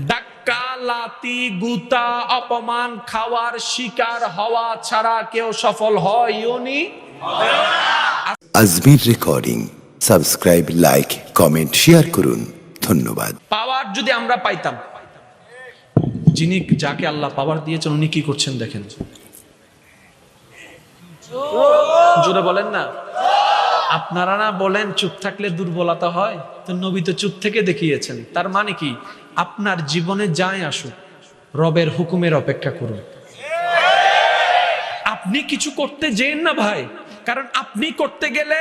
ডাক্কা লাতি গুতা অপমান খাওয়ার শিকার হওয়া ছাড়া কেউ সফল হয় ইউনি Ajmir recording. Subscribe like comment share করুন। ধন্যবাদ। পাওয়ার যদি আমরা পাইতাম। যিনি যাকে আল্লাহ পাওয়ার দিয়েছেন উনি কি করছেন দেখেন। জোরে বলেন না। আপনারা না বলেন চুপ থাকলে দুর্বলতা হয়। তো নবী তো চুপ থেকে দেখিয়েছেন। তার মানে কি? আপনার জীবনে যাই আসুক, রবের হুকুমের অপেক্ষা করুন। আপনি কিছু করতে যেন না ভাই, কারণ আপনি করতে গেলে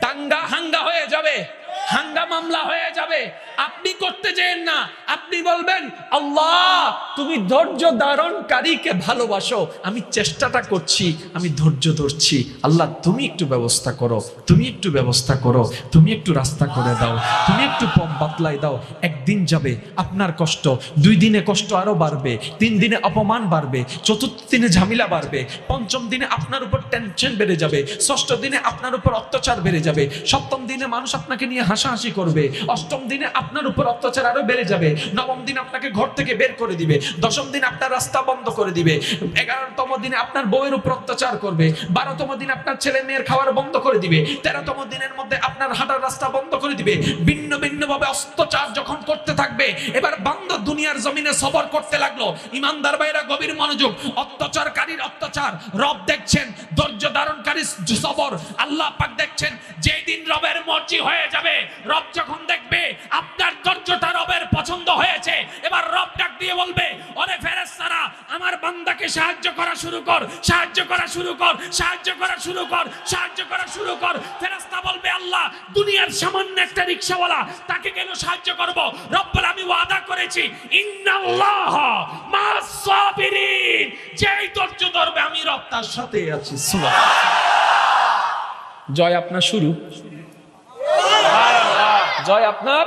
দাঙ্গা হাঙ্গা হয়ে যাবে। হাঙ্গা মামলা হয়ে যাবে। আপনি করতে যেন না, আপনি বলবেন, আল্লাহ, তুমি ধৈর্য ধারণকারীকে ভালোবাসো। আমি চেষ্টাটা করছি, আমি ধৈর্য ধরছি। আল্লাহ, তুমি একটু ব্যবস্থা করো, তুমি একটু ব্যবস্থা করো, তুমি একটু রাস্তা করে দাও, তুমি একটু পথ বাতলাই দাও। একদিন যাবে, আপনার কষ্ট, দুই দিনে কষ্ট আরও বাড়বে, তিন দিনে অপমান বাড়বে, চতুর্থ দিনে ঝামেলা বাড়বে, পঞ্চম দিনে আপনার উপর টেনশন বেড়ে যাবে, ষষ্ঠ দিনে আপনার উপর অত্যাচার বেড়ে যাবে, সপ্তম দিনে মানুষ আপনাকে নিয়ে হাসাহাসি করবে। অষ্টম দিনে আপনার উপর অত্যাচার আরও বেড়ে যাবে। নবম দিন আপনাকে ঘর থেকে বের করে দিবে। দশম দিন আপনার রাস্তা বন্ধ করে দিবে। এগারোতম দিনে আপনার বউয়ের উপর অত্যাচার করবে। বারোতম দিন আপনার ছেলে মেয়ের খাবার বন্ধ করে দিবে। তেরোতম দিনের মধ্যে আপনার হাঁটার রাস্তা বন্ধ করে দিবে। ভিন্ন ভিন্ন ভাবে অস্ত্রচার যখন করতে থাকবে, এবার বান্দর দুনিয়ার জমিনে সবর করতে লাগল। ইমানদার ভাইরা গভীর মনোযোগ। অত্যাচারকারীর অত্যাচার। রব দেখছেন। ধৈর্য ধারণকারী সবর। আল্লাহ পাক দেখছেন। যেই দিন রবের মর্জি হয়ে যাবে। রব যখন দেখবে আপনার ধৈর্যটা রবের পছন্দ হয়েছে, এবার রব ডাক দিয়ে বলবে, ওরে ফেরেশতারা, আমার বান্দাকে সাহায্য করা শুরু কর, সাহায্য করা শুরু কর, সাহায্য করা শুরু কর, সাহায্য করা শুরু কর। ফেরেশতা বলবে, আল্লাহ, দুনিয়ার সামান্য একটা রিকশাওয়ালা তাকে কেন সাহায্য করব? রব্বুল আমি ওয়াদা করেছি, ইন্নাল্লাহ মাস সাবিরিন, যেই ধৈর্য ধরবে আমি রব তার সাথে আছি। সুবহান জয় আপনার শুরু। জয় আপনার?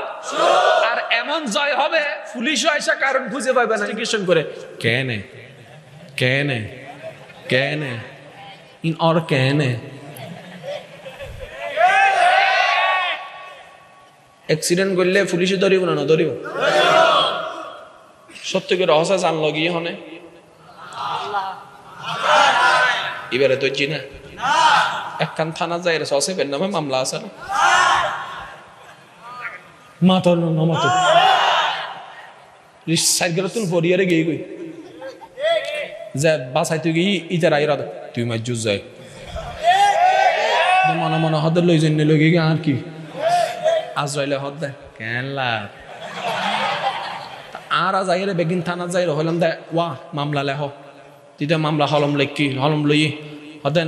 আর এমন জয় হবে পুলিশ এসে কারণ খুঁজে পাবে না জিজ্ঞেস করে। কেনে? কেনে? কেনে? ইন অর কেনে? অ্যাক্সিডেন্ট করলে পুলিশে ধরিব না না ধরিব সত্য করে রহসা জানল গিয়ে হনে এবারে তো না একখান থানা যায় সসেফের নামে মামলা আছে না? মাতো ন মাতো সাইকেল তুন পরিয়ারে গিয়ে গই যে বাসাই তুই গিয়ে ইতার আইরা তুই মাই জুজ যায়। মনে মনে হদের লই জন্য লই গিয়ে আর কি? আজরাইলে হদ দেয় কেন আর আজ আইরে বেগিন থানা যাই হলাম দে ওয়া মামলা লেহ। তিতে মামলা হলম লেখি হলম লই হদেন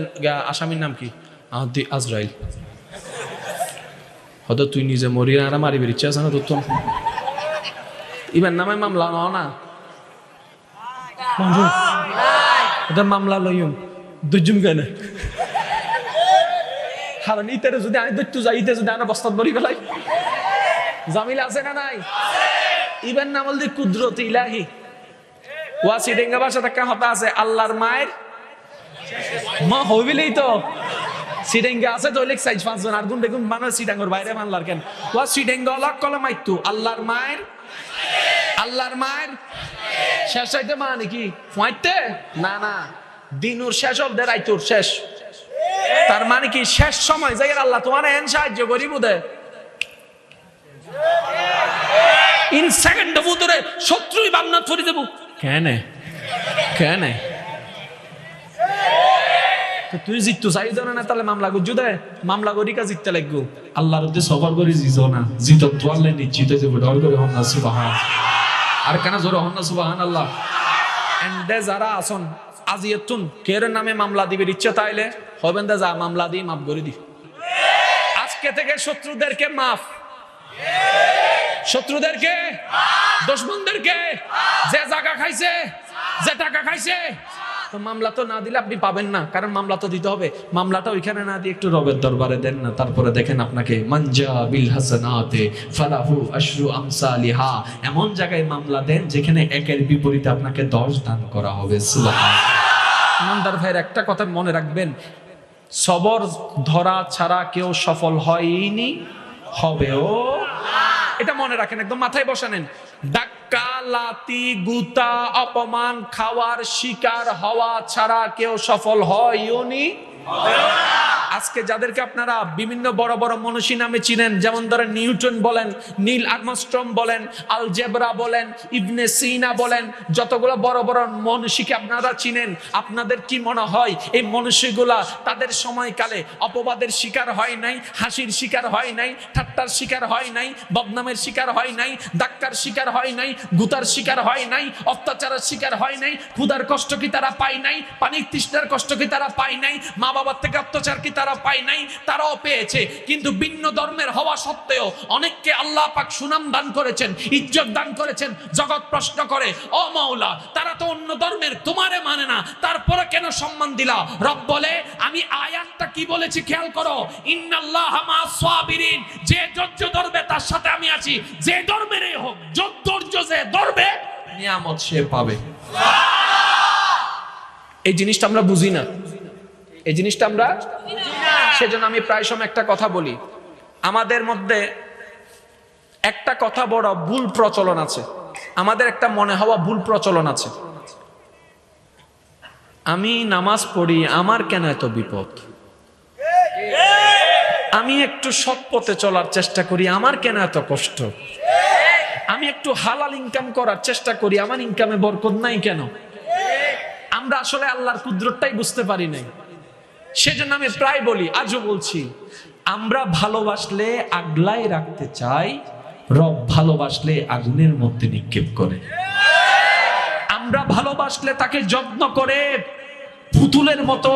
আসামির নাম কি? আহদি আজরাইল হয়তো তুই নিজে মরি আর মারিবের ইচ্ছা আছে না তোর তো নামে মামলা ন না মামলা লইম দুজুম কেন কারণ ইতারে যদি আমি দৈত্য যাই ইতে যদি আনা বস্তাত মরি ফেলাই জামিল আছে না নাই ইবার নাম হল কুদরত ইলাহি ওয়া সিডেঙ্গা ভাষা একটা হতা আছে আল্লাহর মায়ের মা হইবিলেই তো সিডেঙ্গা আছে লেখ সাইজ পাঁচজন, আর গুণ দেখুন মানুষ সিডাঙ্গর, বাইরে মানলার কেন? ওয়া সিডেঙ্গা অলক কলে মাইতু আল্লাহর মায়ের আল্লাহর মায়ের শেষ হইতে মা নাকি? ফুয়াইতে না না। দিনুর শেষ অব্দে রাইতুর শেষ। তার মানে কি শেষ সময় যাই আল্লাহ তোমার এন সাহায্য করি বুধে ইন সেকেন্ড ভিতরে শত্রুই বামনা ছড়ি দেব কেন? কেন? তুই জিততো চাই জানা না তাহলে মামলা করছু দে মামলা করি কা জিততে লাগবো। আল্লাহর উদ্দে সবার করে জিত না জিত তো আল্লাহ নিশ্চিত যে ডর করে হন না, সুবাহান। আর কেন জোর হন না, সুবাহান আল্লাহ? এন্ডে যারা আসন আজ এতুন কের নামে মামলা দিবের ইচ্ছা তাইলে? হবেন দে, যা মামলা দিই, মাফ করে দি আজকে থেকে শত্রুদেরকে মাফ। শত্রুদেরকে, দুশ্মনদেরকে, যে জায়গা খাইছে, যে টাকা খাইছে মামলা তো না দিলে আপনি পাবেন না। কারণ মামলা তো দিতে হবে। মামলাটা ওইখানে না দিয়ে একটু রবের দরবারে দেন না। তারপরে দেখেন আপনাকে মঞ্জা বিল হাসানাতে ফালাহু আশরু আমসালিহা। এমন জায়গায় মামলা দেন যেখানে একের বিপরীতে আপনাকে দশ দান করা হবে। ইমানদার ভাইয়ের একটা কথা মনে রাখবেন। সবর ধরা ছাড়া কেউ সফল হয়নি, হবেও। এটা মনে রাখেন, একদম মাথায় বসানেন। ডাক কালাতি গুতা অপমান খাওয়ার শিকার হওয়া ছাড়া কেউ সফল হয় ইউনি আজকে যাদেরকে আপনারা বিভিন্ন বড় বড় মনীষী নামে চিনেন, যেমন ধরেন নিউটন বলেন, নীল আর্মস্ট্রম বলেন, আলজেব্রা বলেন, ইবনে সিনা বলেন, যতগুলো বড় বড় মনীষীকে আপনারা চিনেন, আপনাদের কি মনে হয় এই মনীষীগুলা তাদের সময়কালে অপবাদের শিকার হয় নাই, হাসির শিকার হয় নাই, ঠাট্টার শিকার হয় নাই, বদনামের শিকার হয় নাই ডাক্তার শিকার হয় নাই, গুতার শিকার হয় নাই, অত্যাচারের শিকার হয় নাই, ক্ষুধার কষ্ট কি তারা পায় নাই, পানির তৃষ্ণার কষ্ট কি তারা পায় নাই মা বাবার থেকে অত্যাচার কি তারা পায় নাই, তারাও পেয়েছে। কিন্তু ভিন্ন ধর্মের হওয়া সত্ত্বেও অনেককে আল্লাহ পাক সুনাম দান করেছেন, ইজ্জত দান করেছেন, জগৎ প্রশ্ন করে, ও মাওলা, তারা তো অন্য ধর্মের, তোমারে মানে না, তারপরে কেন সম্মান দিলা? রব বলে, আমি আয়াতটা কি বলেছি খেয়াল করো, ইন্নাল্লাহ মা সাবিরিন, যে ধৈর্য ধরবে তার সাথে আমি আছি, যে ধর্মেরই হোক, যত ধৈর্য যে ধরবে, নিয়ামত সে পাবে। এই জিনিসটা আমরা বুঝি না। এই জিনিসটা আমরা সেজন্য আমি প্রায় সময় একটা কথা বলি। আমাদের মধ্যে একটা কথা বড় ভুল প্রচলন আছে। আমাদের একটা মনে হওয়া ভুল প্রচলন আছে। আমি নামাজ পড়ি, আমার কেন এত বিপদ? আমি একটু সৎ পথে চলার চেষ্টা করি, আমার কেন এত কষ্ট? আমি একটু হালাল ইনকাম করার চেষ্টা করি, আমার ইনকামে বরকত নাই কেন? আমরা আসলে আল্লাহর কুদরতটাই বুঝতে পারি নাই। সেজন্য আমি প্রায় বলি, আজও বলছি, আমরা ভালোবাসলে আগলাই রাখতে চাই, রব ভালোবাসলে আগুনের মধ্যে নিক্ষেপ করে। আমরা ভালোবাসলে তাকে যত্ন করে পুতুলের মতো,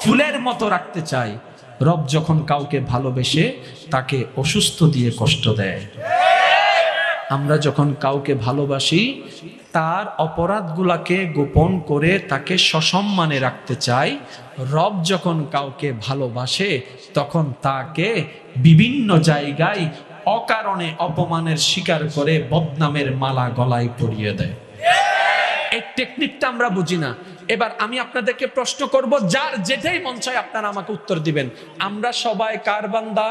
ফুলের মতো রাখতে চাই। রব যখন কাউকে ভালোবেসে তাকে অসুস্থ দিয়ে কষ্ট দেয়। আমরা যখন কাউকে ভালোবাসি তার অপরাধগুলাকে গোপন করে তাকে সসম্মানে রাখতে চাই রব যখন কাউকে ভালোবাসে, তখন তাকে বিভিন্ন জায়গায় অকারণে অপমানের শিকার করে বদনামের মালা গলায় পরিয়ে দেয়। এই টেকনিকটা আমরা বুঝি না। এবার আমি আপনাদেরকে প্রশ্ন করব, যার যেটাই মন চায় আপনারা আমাকে উত্তর দিবেন। আমরা সবাই কার বান্দা?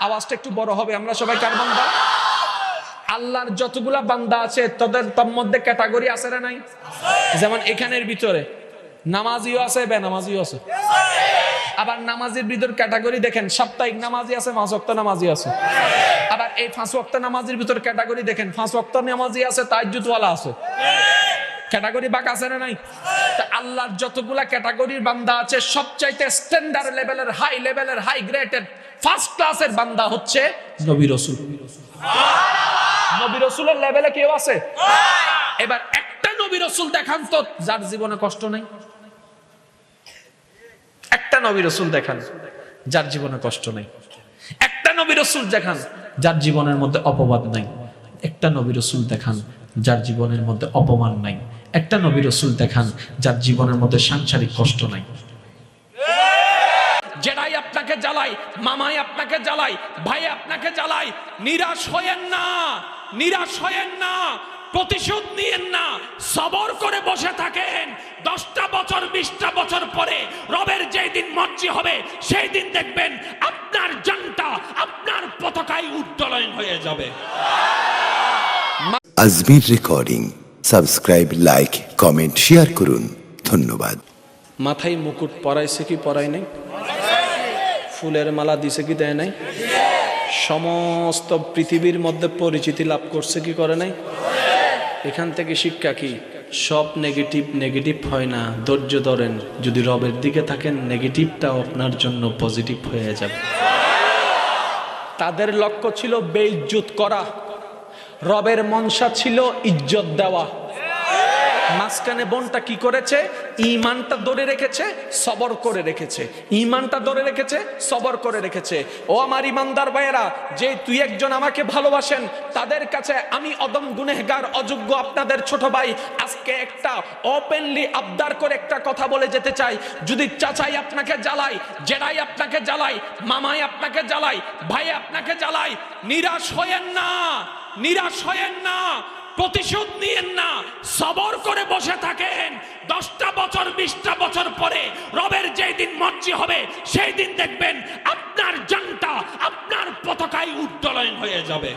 আওয়াজটা একটু বড় হবে, আমরা সবাই কার বান্দা? আল্লাহর যতগুলা বান্দা আছে, তাদের তার মধ্যে ক্যাটাগরি আছে না নাই? যেমন এখানের ভিতরে, নামাজিও আছে, বেনামাজিও আছে। আবার নামাজের ভিতর ক্যাটাগরি দেখেন, সাপ্তাহিক নামাজি আছে, পাঁচ ওয়াক্ত নামাজি আছে। আবার এই পাঁচ ওয়াক্ত নামাজের ভিতর ক্যাটাগরি দেখেন, পাঁচ ওয়াক্ত নামাজি আছে তাইজুতওয়ালা আছে। ক্যাটাগরি বাক আছে না নাই? আল্লাহর যতগুলা ক্যাটাগরির বান্দা আছে, সবচাইতে স্ট্যান্ডার্ড লেভেলের হাই লেভেলের হাই গ্রেডেড ফার্স্ট ক্লাসের বান্দা হচ্ছে নবী রসুল। নবী রসুলের লেভেলে কেউ আছে? এবার একটা নবী রসুল দেখান তো, যার জীবনে কষ্ট নেই। একটা নবী রসুল দেখান, যার জীবনে কষ্ট নেই। একটা নবী রসুল দেখান, যার জীবনের মধ্যে অপবাদ নাই। একটা নবী রসুল দেখান, যার জীবনের মধ্যে অপমান নাই। একটা নবী রসুল দেখান, যার জীবনের মধ্যে সাংসারিক কষ্ট নাই। আপনাকে জ্বালাই মামাই আপনাকে জ্বালাই ভাই আপনাকে জ্বালাই। নিরাশ হয়েন না নিরাশ হয়েন না প্রতিশোধ নিয়েন না সবর করে বসে থাকেন। দশটা বছর বিশটা বছর পরে রবের যেই দিন মর্জি হবে সেই দিন দেখবেন আপনার জানটা আপনার পতাকায় উত্তোলন হয়ে যাবে। Ajmir recording. Subscribe like comment share করুন। ধন্যবাদ। মাথায় মুকুট পরাইছে কি পরাই নাই? ফুলের মালা দিছে কি দেয় নাই? সমস্ত পৃথিবীর মধ্যে পরিচিতি লাভ করছে কি করে নাই? এখান থেকে শিক্ষা কি? সব নেগেটিভ নেগেটিভ হয় না। ধৈর্য ধরেন, যদি রবের দিকে থাকেন নেগেটিভটাও আপনার জন্য পজিটিভ হয়ে যাবে। তাদের লক্ষ্য ছিল বেইজ্জত করা। রবের মনসা ছিল ইজ্জত দেওয়া। মাঝখানে বোনটা কি করেছে? ইমানটা ধরে রেখেছে, সবর করে রেখেছে। ইমানটা ধরে রেখেছে, সবর করে রেখেছে। ও আমার ইমানদার ভাইয়েরা, যে তুই একজন আমাকে ভালোবাসেন, তাদের কাছে আমি অদম গুনেহগার, অযোগ্য আপনাদের ছোট ভাই। আজকে একটা ওপেনলি আবদার করে একটা কথা বলে যেতে চাই। যদি চাচাই আপনাকে জ্বালাই জেরাই আপনাকে জ্বালাই মামাই আপনাকে জ্বালাই ভাই আপনাকে জ্বালাই নিরাশ হয়েন না, নিরাশ হয়েন না, প্রতিশোধ নিয়েন না, সবর করে বসে থাকেন। দশটা বছর, বিশটা বছর পরে রবের যেই দিন মর্জি হবে, সেই দিন দেখবেন আপনার জানটা, আপনার পতাকায় উত্তোলন হয়ে যাবে।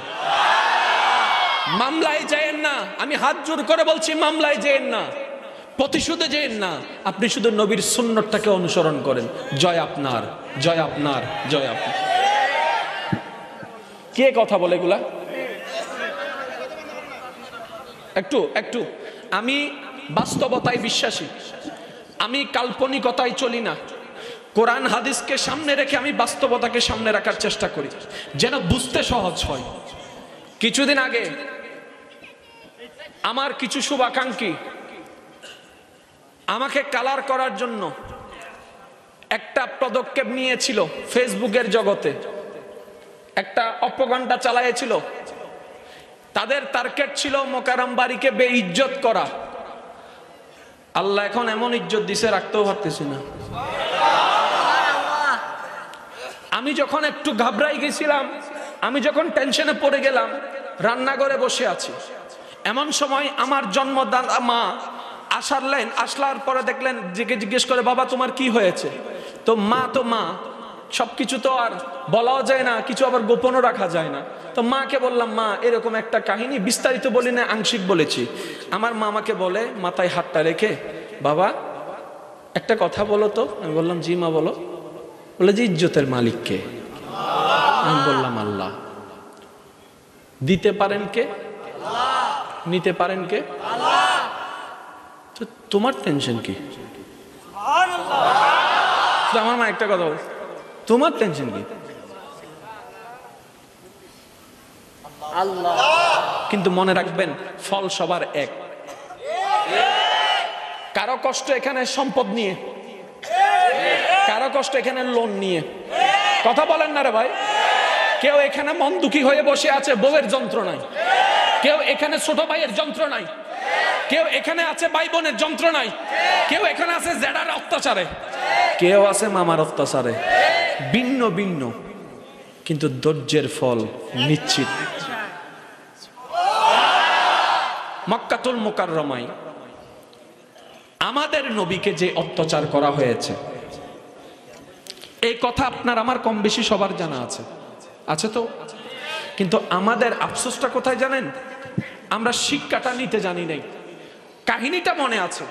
মামলায় যেয়েন না, আমি হাত জোর করে বলছি মামলায় যেয়েন না, প্রতিশোধে যেয়েন না, আপনি শুধু নবীর সুন্নতটাকে অনুসরণ করেন, জয় আপনার জয় আপনার জয় আপনার কে কথা বলে এগুলা? একটু একটু, আমি বাস্তবতায় বিশ্বাসী। আমি কাল্পনিকতায় চলি না। কোরআন হাদিসকে সামনে রেখে আমি বাস্তবতাকে সামনে রাখার চেষ্টা করি, যেন বুঝতে সহজ হয়। কিছুদিন আগে আমার কিছু শুভাকাঙ্ক্ষী আমাকে কালার করার জন্য একটা পদক্ষেপ নিয়েছিল ফেসবুকের জগতে। একটা অপগণ্ডা চালাইছিল তাদের টার্গেট ছিল মোকারম বাড়িকে বেইজ্জত করা। আল্লাহ এখন এমন ইজ্জত দিছে, রাখতেও পারতেছি না। আমি যখন একটু ঘাবড়াই গেছিলাম, আমি যখন টেনশনে পড়ে গেলাম, রান্নাঘরে বসে আছি। এমন সময় আমার জন্মদাতা মা আসার লাইন আসলার পরে দেখলেন, জিজ্ঞে জিজ্ঞেস করে, বাবা, তোমার কি হয়েছে? তো মা তো মা সবকিছু তো আর বলাও যায় না, কিছু আবার গোপনও রাখা যায় না। তো মাকে বললাম, মা, এরকম একটা কাহিনী বিস্তারিত বলি না, আংশিক বলেছি। আমার মা আমাকে বলে, মাথায় হাতটা রেখে, বাবা, একটা কথা বলো তো। আমি বললাম, জি মা, বলো। বলে, যে ইজ্জতের মালিককে আমি বললাম, আল্লাহ। দিতে পারেন কে? নিতে পারেন কে? তো তোমার টেনশন কি? আমার মা একটা কথা বলে তোমার টেনশন কি? কিন্তু মনে রাখবেন ফল সবার এক। কারও কষ্ট এখানে সম্পদ নিয়ে কারও কষ্ট এখানে লোন নিয়ে। কথা বলেন না রে ভাই। কেউ এখানে মন দুঃখী হয়ে বসে আছে বউয়ের যন্ত্রণায়। কেউ এখানে ছোট ভাইয়ের যন্ত্রণায়। কেউ এখানে আছে ভাই বোনের যন্ত্রণায়। কেউ এখানে আছে জেডার অত্যাচারে। কেউ আছে মামার অত্যাচারে। ভিন্ন ভিন্ন, কিন্তু ধৈর্যের ফল নিশ্চিত। মক্কাতুল মোকাররমাই আমাদের নবীকে যে অত্যাচার করা হয়েছে, এই কথা আপনার আমার কম বেশি সবার জানা আছে। আছে তো? কিন্তু আমাদের আফসোসটা কোথায় জানেন? আমরা শিক্ষাটা নিতে জানি নাই। কাহিনীটা মনে আছে।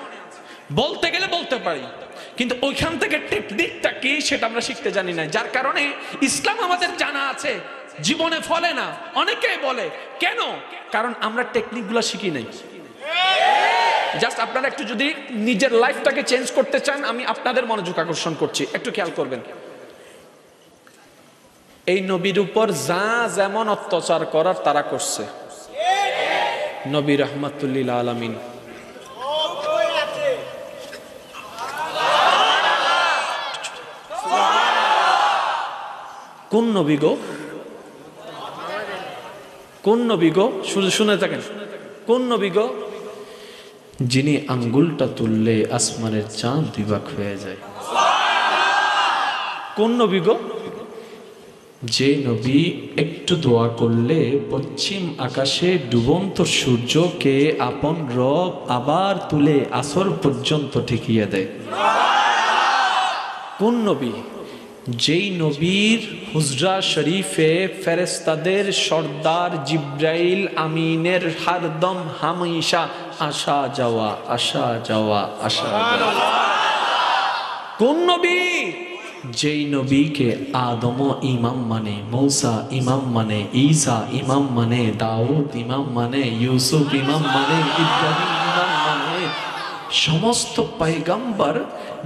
বলতে গেলে বলতে পারি। কিন্তু ওইখান থেকে টেকনিকটা কি সেটা আমরা শিখতে জানি না। যার কারণে ইসলাম আমাদের জানা আছে, জীবনে ফলে না, অনেকেই বলে। কেন? কারণ আমরা টেকনিকগুলো শিখি নাই। জাস্ট আপনারা একটু যদি নিজের লাইফটাকে চেঞ্জ করতে চান, আমি আপনাদের মনোযোগ আকর্ষণ করছি। একটু খেয়াল করবেন। এই নবীর উপর যা যেমন অত্যাচার করার, তারা করছে। নবী রহমাতুল্লিল আলমিন। কোন নবী গো? কোন নবী গো? শুনে থাকেন। কোন নবী গো? যিনি আঙ্গুলটা তুললে আসমানের চাঁদ বিভাগ হয়ে যায়। কোন নবী গো? যে নবী একটু দোয়া করলে পশ্চিম আকাশে ডুবন্ত সূর্যকে আপন রব আবার তুলে আসর পর্যন্ত ঠেকিয়ে দেয়। কোন নবী? যেই নবীর হুজরা শরীফে ফেরেস্তাদের সর্দার জিব্রাইল আমিনের হারদম হামেশা আসা যাওয়া আসা যাওয়া, আসা কোন নবী? যেই নবীকে আদম ইমাম মানে মৌসা ইমাম মানে ঈসা ইমাম মানে দাউদ ইমাম মানে ইউসুফ ইমাম মানে ইব্রাহিম ইমাম মানে সমস্ত পয়গম্বর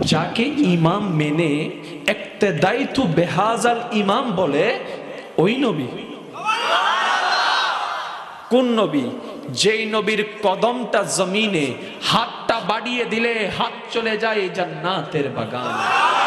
যাকে ইমাম মেনে একতেদায়িতু বেহাজাল ইমাম বলে, ওই নবী। কোন নবী? যেই নবীর কদমটা জমিনে হাতটা বাড়িয়ে দিলে হাত চলে যায় জান্নাতের বাগান।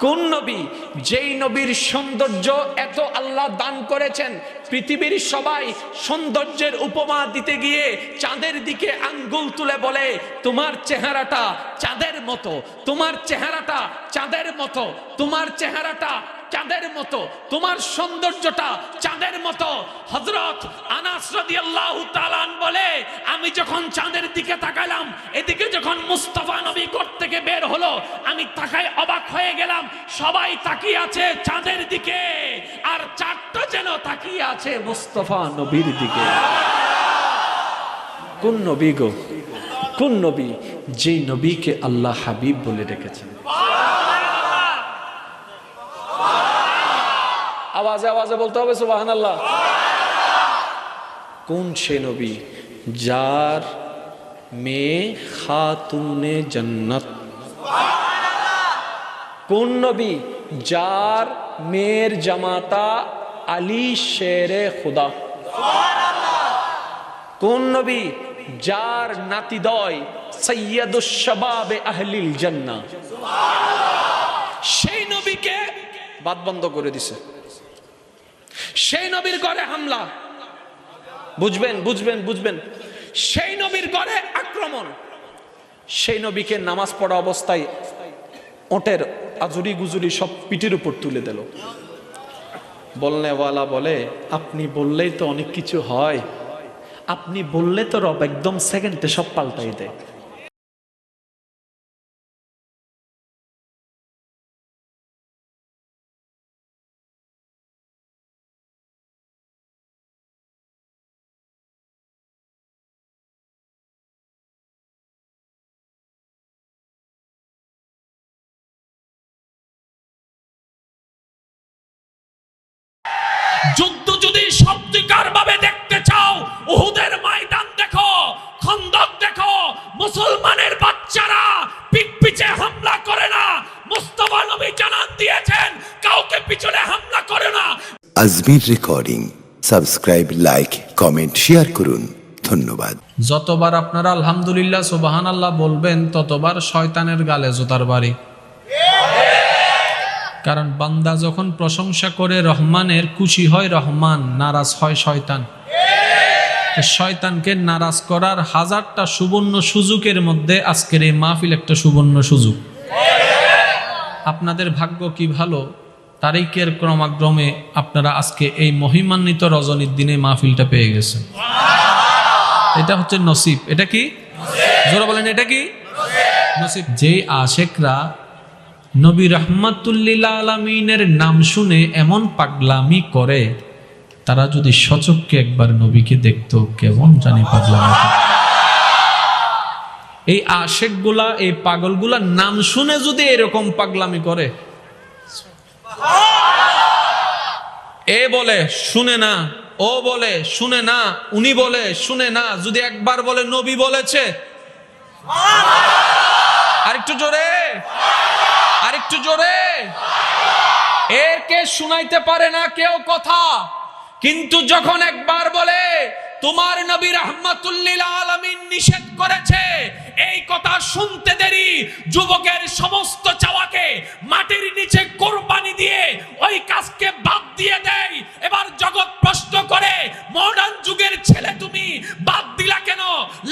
কোন নবী? যেই নবীর সৌন্দর্য এত আল্লাহ দান করেছেন, পৃথিবীর সবাই সৌন্দর্যের উপমা দিতে গিয়ে চাঁদের দিকে আঙ্গুল তুলে বলে, তোমার চেহারাটা চাঁদের মতো, তোমার চেহারাটা চাঁদের মতো, তোমার চেহারাটা চাঁদের মতো, তোমার সৌন্দর্যটা চাঁদের মতো। হজরত তাআলা বলে, আমি যখন চাঁদের দিকে তাকালাম, এদিকে যখন মুস্তফা নবী কোট থেকে বের হলো, আমি তাকায় অবাক হয়ে গেলাম, সবাই তাকিয়ে আছে চাঁদের দিকে, আর চারটা যেন তাকিয়ে আছে মুস্তফা নবীর দিকে। কোন নবী গো? কোন নবী? যে নবীকে আল্লাহ হাবিব বলে রেখেছেন আওয়াজে আওয়াজে বলতে হবে সুবাহান আল্লাহ কোন সে নবী যার মেয়ে খাতুনে জন্নত? কোন নবী যার মেয়ের জামাতা আলী শেরে খুদা? কোন নবী যার নাতিদয় সৈয়দুশবাবে আহলিল জান্না সেই নবীকে বাদ বন্ধ করে দিছে। সেই নবীর ঘরে হামলা। বুঝবেন বুঝবেন বুঝবেন। সেই নবীর ঘরে আক্রমণ। সেই নবীকে নামাজ পড়া অবস্থায় ওটের আজুরি গুজুরি সব পিঠের উপর তুলে দিল। বলনেওয়ালা বলে, আপনি বললেই তো অনেক কিছু হয়। আপনি বললে তো রব একদম সেকেন্ডে সব পাল্টাই দেয়। যুদ্ধ যদি সত্যিকার ভাবে দেখতে চাও উহুদের ময়দান দেখো খন্দক দেখো মুসলমানের বাচ্চারা পিছে হামলা করে না। মুস্তফা নবী জানান দিয়েছেন কাউকে পিছনে হামলা করে না। Ajmir recording subscribe like comment share করুন। ধন্যবাদ। যতবার আপনারা আলহামদুলিল্লাহ সুবাহান আল্লাহ বলবেন ততবার শয়তানের গালে জোতার বাড়ি। কারণ বান্দা যখন প্রশংসা করে রহমানের, খুশি হয় রহমান, নারাজ হয় শয়তান। শয়তানকে নারাজ করার হাজারটা সুবর্ণ সুযোগের মধ্যে আজকের এই মাহফিল একটা সুবর্ণ সুযোগ। আপনাদের ভাগ্য কি ভালো? তারিখের ক্রমাক্রমে আপনারা আজকে এই মহিমান্বিত রজনীর দিনে মাহফিলটা পেয়ে গেছেন। এটা হচ্ছে নসিব। এটা কি? জোরা বলেন, এটা কি? নসিব। যে আশেকরা নবী রহমাতুল্লিল আলমিনের নাম শুনে এমন পাগলামি করে, তারা যদি সচককে একবার নবীকে দেখতো, কেমন জানি পাগলামি। এই আশেকগুলা, এই পাগলগুলা নাম শুনে যদি এরকম পাগলামি করে, এ বলে, শুনে না, ও বলে, শুনে না, উনি বলে, শুনে না, যদি একবার বলে নবী বলেছে, আরেকটু জোরে আরেকটু জোরে। একে শুনাইতে পারে না কেউ কথা? কিন্তু যখন একবার বলে, তোমার নবী রহমাতুল্লিল আলমিন নিষেধ করেছে এই কথা শুনতে দেরি। যুবকের সমস্ত চাওয়াকে মাটির নিচে কোরবানি দিয়ে ওই কাজকে বাদ দিয়ে দেয়। এবার জগৎ প্রশ্ন করে মডার্ন যুগের ছেলে তুমি বাদ দিলা কেন?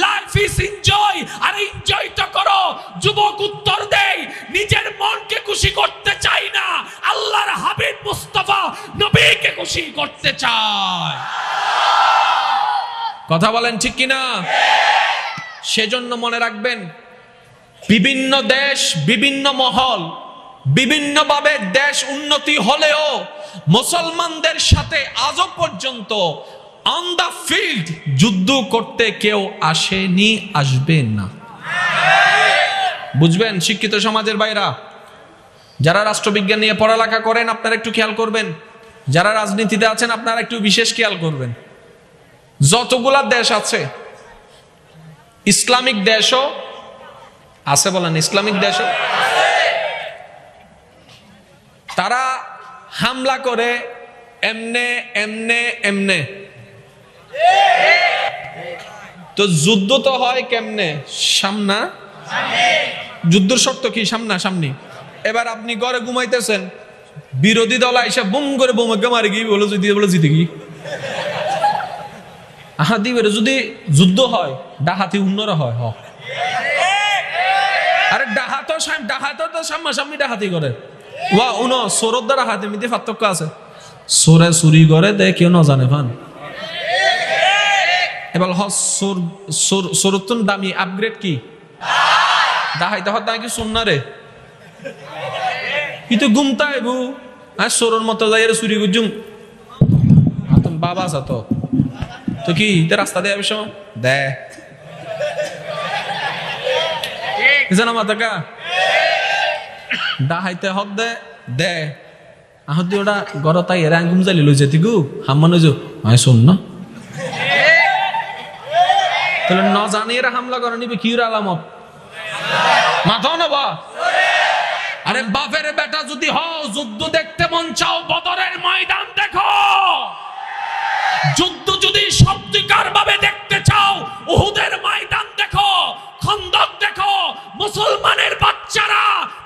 লাইফ ইজ এনজয় আর এনজয় তো করো। যুবক উত্তর দেয়, নিজের মনকে খুশি করতে চাই না। আল্লাহর হাবিব মুস্তাফা নবীকে খুশি করতে চায়। কথা বলেন ঠিক কিনা? সেজন্য মনে রাখবেন, বিভিন্ন দেশ, বিভিন্ন মহল, বিভিন্নভাবে দেশ উন্নতি হলেও মুসলমানদের সাথে আজও পর্যন্ত অন দা ফিল্ড যুদ্ধ করতে কেউ আসেনি, আসবে না। বুঝবেন, শিক্ষিত সমাজের বাইরা যারা রাষ্ট্রবিজ্ঞান নিয়ে পড়ালেখা করেন, আপনারা একটু খেয়াল করবেন। যারা রাজনীতিতে আছেন, আপনারা একটু বিশেষ খেয়াল করবেন। যতগুলা দেশ আছে ইসলামিক দেশও আছে বলেন, ইসলামিক দেশও? তারা হামলা করে এমনে এমনে এমনে। তো যুদ্ধ তো হয় কেমনে? সামনা? যুদ্ধের শর্ত কি? সামনা, সামনি। এবার আপনি ঘরে ঘুমাইতেছেন, বিরোধী দল আইসা বুম করে বোমাকে মারি গিয়ে বলে যদি বলে জিতে গিয়ে আহা দিবে যদি যুদ্ধ হয়, ডাহাতি উন্নরা হয়, হ। আরে ডাহাতো ডাহাতো তো সামনাসামনি ডাহাতি করে। ওয়া, উন সোরত দ্বারা হাতে মিতে পার্থক্য আছে। সোরে চুরি করে দে, কেউ না জানে ফান এবার হ, সোর সোর সোরতুন দামি আপগ্রেড কি? দাহাই দাহাত দাই কি শুন না রে কিন্তু ঘুমতা এবু আর সোরর মতো যাই চুরি গুজুম বাবা আছে তো। তো কি তে রাস্তা দিয়ে অবশ্য দে। জানা মাতাকা ডাহাইতে হক দে। দে। আহত ওটা গর তাই এরা গুম জালি লই যেতি গু হাম্মান যো। আয় শোন না। তাহলে ন জানি এরা হামলা করে নিবে কি আলামত বা আরে বাপের বেটা যদি হও যুদ্ধ দেখতে মন চাও বদরের ময়দান দেখো। যুদ্ধ মুসলমানের বাচ্চারা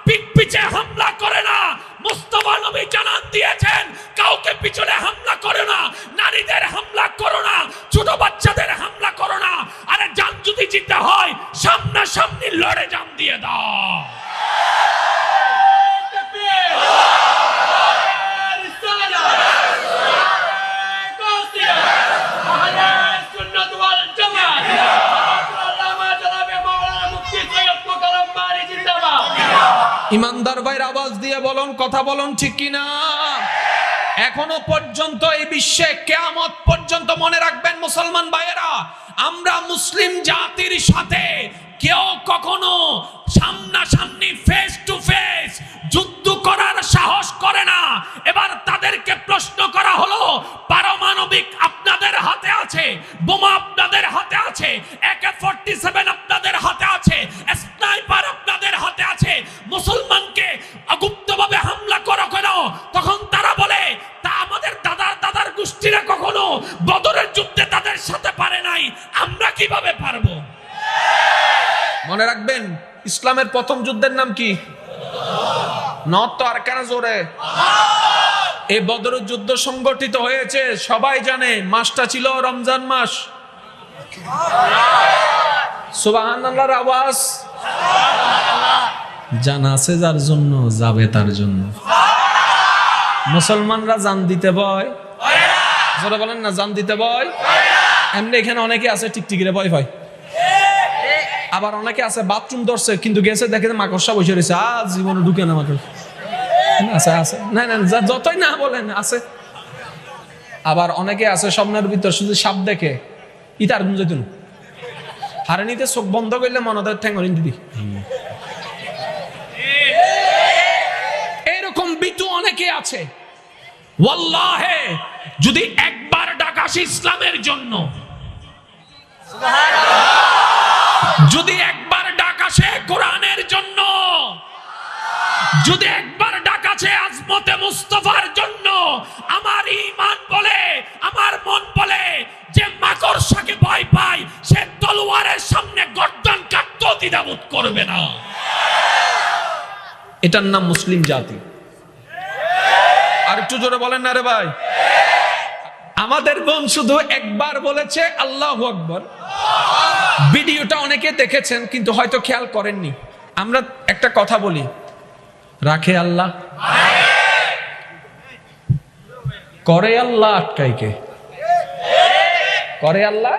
পিঠ পিছে হামলা করে না। মুস্তফা নবী জানান দিয়েছেন, কাউকে পিছনে হামলা করে না, নারীদের হামলা করো না, ছোট বাচ্চাদের হামলা করো না। আরে যান যদি জিতে হয় সামনা সামনাসামনি লড়ে যান দিয়ে দাও। ইমানদার ভাইয়ের আওয়াজ দিয়ে বলুন, কথা বলুন ঠিক কিনা? এখনও পর্যন্ত এই বিশ্বে, কেয়ামত পর্যন্ত মনে রাখবেন মুসলমান ভাইয়েরা, আমরা মুসলিম জাতির সাথে কেউ কখনো সামনাসামনি ফেস টু ফেস যুদ্ধ করার সাহস করে না। এবার তাদেরকে প্রশ্ন করা হলো, পারমাণবিক আপনাদের হাতে আছে, বোমা আপনাদের হাতে আছে একে ফোরটি সেভেন আপনাদের হাতে আছে স্নাইপার আছে, মুসলমানকে গুপ্তভাবে হামলা করো কেন? তখন তারা বলে, তা আমাদের দাদার দাদার গোষ্ঠীরা কখনো বদরের যুদ্ধে তাদের সাথে পারে নাই, আমরা কীভাবে পারব? মনে রাখবেন, ইসলামের প্রথম যুদ্ধের নাম কি? বদর যুদ্ধ সংগঠিত হয়েছে, সবাই জানে, মাসটা ছিল রমজান মাস। আল্লাহর আওয়াজ। জানা আছে যার জন্য, যাবে তার জন্য। মুসলমানরা জান দিতে ভয়। জোরে বলেন না, জান দিতে ভয়। এমনি এখানে অনেকে আছে, টিকটিকিরে ভয় ভয়। আবার অনেকে আছে, বাথরুম ধরছে, কিন্তু গেছে, দেখে মাকড়সা বসে রয়েছে। আজ জীবনে ঢুকে না মাকড় আছে আছে। না না যতই না বলেন, আছে। আবার অনেকে আছে, স্বপ্নের ভিতর শুধু সাপ দেখে। ইতার গুঞ্জ দিন। হারে নিতে চোখ বন্ধ করলে মনদের ঠ্যাঙ্গরিন দিদি। অনেকে আছে? ওয়াল্লাহে, যদি একবার ডাকাস ইসলামের জন্য। যদি একবার ডাকাসে কোরআনের জন্য। যদি একবার ডাকাছে আজমতে মুস্তফার জন্য। আমার ইমান বলে, আমার মন বলে, যে মাকড়সাকে ভয় পায়, সে তলোয়ারের সামনে গর্দন কাটতেও দ্বিধাবোধ করবে না। এটার নাম মুসলিম জাতি। একটু জোরে বলেন না রে ভাই। আমাদের বোন শুধু একবার বলেছে, আল্লাহ আকবর। ভিডিওটা অনেকে দেখেছেন, কিন্তু হয়তো খেয়াল করেননি। আমরা একটা কথা বলি। রাখে আল্লাহ। করে আল্লাহ আটকাইকে। করে আল্লাহ?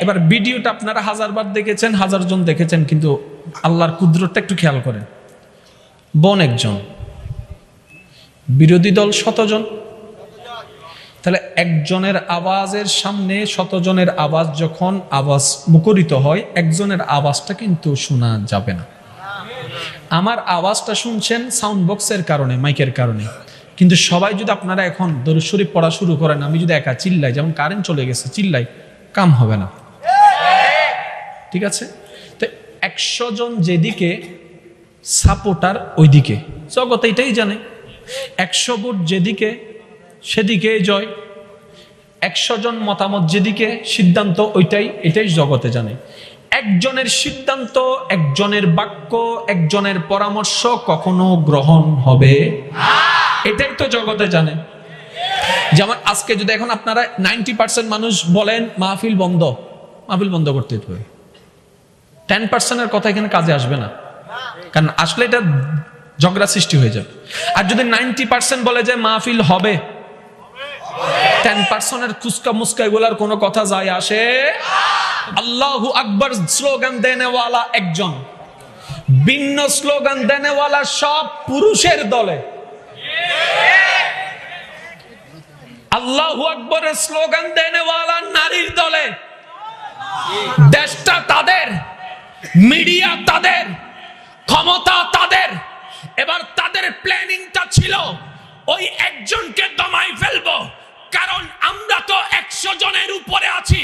এবার ভিডিওটা আপনারা হাজারবার দেখেছেন হাজার জন দেখেছেন, কিন্তু আল্লাহর কুদরতটা একটু খেয়াল করেন। বোন একজন। বিরোধী দল শতজন। তাহলে একজনের আওয়াজের সামনে শতজনের আওয়াজ যখন আওয়াজ মুখরিত হয়, একজনের আওয়াজটা কিন্তু শোনা যাবে না। আমার আওয়াজটা শুনছেন সাউন্ড বক্সের কারণে মাইকের কারণে। কিন্তু সবাই যদি আপনারা এখন দরুদ শরীফ পড়া শুরু করেন, আমি যদি একা চিল্লাই, যেমন কারেন্ট চলে গেছে, চিল্লাই, কাম হবে না। ঠিক আছে? তো একশো জন যেদিকে সাপোর্টার ওইদিকে। জগৎ এটাই জানে। একশো ভোট যেদিকে সেদিকে জয়। একশো জন মতামত যেদিকে, সিদ্ধান্ত ওইটাই, এটাই জগতে জানে। একজনের সিদ্ধান্ত, একজনের বাক্য, একজনের পরামর্শ কখনো গ্রহণ হবে। এটাই তো জগতে জানে। যেমন আজকে যদি এখন আপনারা নাইনটি পার্সেন্ট মানুষ বলেন, মাহফিল বন্ধ। মাহফিল বন্ধ করতে হবে। টেন পার্সেন্টের কথা এখানে কাজে আসবে না। কারণ আসলে এটা ঝগড়া সৃষ্টি হয়ে যাবে। আর যদি নাইনটি পার্সেন্ট বলে যে মাহফিল হবে, টেন পার্সেন্টের খুচকা মুস্কা এগুলার কোনো কথা যায় আসে? আল্লাহ আকবর স্লোগান দেনেওয়ালা একজন। ভিন্ন স্লোগান দেনেওয়ালা সব পুরুষের দলে। আল্লাহ আকবরের স্লোগান দেনেওয়ালা নারীর দলে। দেশটা তাদের, মিডিয়া তাদের, ক্ষমতা তাদের। এবার তাদের প্ল্যানিংটা ছিল, ওই একজনকে দমাই ফেলব, কারণ আমরা তো একশো জনের উপরে আছি।